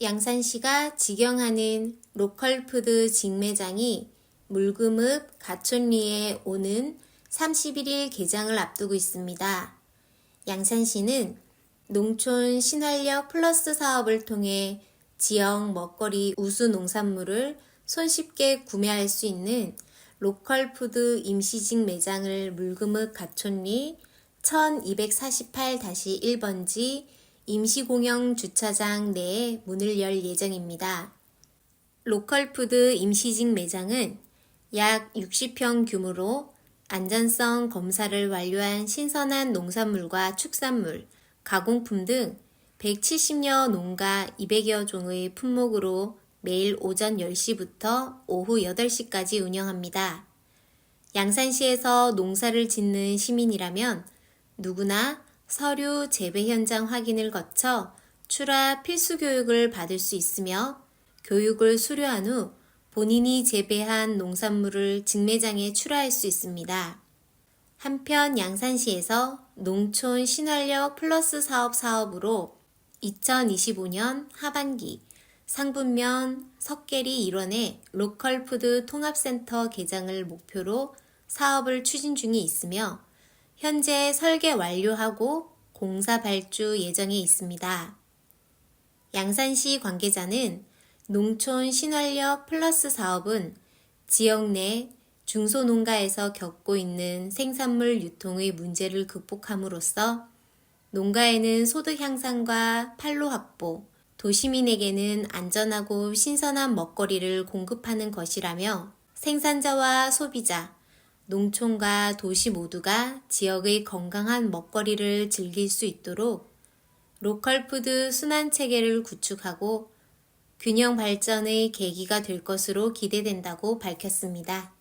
양산시가 직영하는 로컬푸드 직매장이 물금읍 가촌리에 오는 31일 개장을 앞두고 있습니다. 양산시는 농촌 신활력 플러스 사업을 통해 지역 먹거리 우수 농산물을 손쉽게 구매할 수 있는 로컬푸드 임시직 매장을 물금읍 가촌리 1248-1번지 임시공영 주차장 내에 문을 열 예정입니다. 로컬푸드 임시직 매장은 약 60평 규모로 안전성 검사를 완료한 신선한 농산물과 축산물, 가공품 등 170여 농가 200여 종의 품목으로 매일 오전 10시부터 오후 8시까지 운영합니다. 양산시에서 농사를 짓는 시민이라면 누구나 서류 재배 현장 확인을 거쳐 출하 필수 교육을 받을 수 있으며 교육을 수료한 후 본인이 재배한 농산물을 직매장에 출하할 수 있습니다. 한편 양산시에서 농촌 신활력 플러스 사업 사업으로 2025년 하반기 상분면 석계리 일원의 로컬푸드 통합센터 개장을 목표로 사업을 추진 중에 있으며 현재 설계 완료하고 공사 발주 예정에 있습니다. 양산시 관계자는 농촌 신활력 플러스 사업은 지역 내 중소농가에서 겪고 있는 생산물 유통의 문제를 극복함으로써 농가에는 소득 향상과 판로 확보, 도시민에게는 안전하고 신선한 먹거리를 공급하는 것이라며 생산자와 소비자, 농촌과 도시 모두가 지역의 건강한 먹거리를 즐길 수 있도록 로컬푸드 순환 체계를 구축하고 균형 발전의 계기가 될 것으로 기대된다고 밝혔습니다.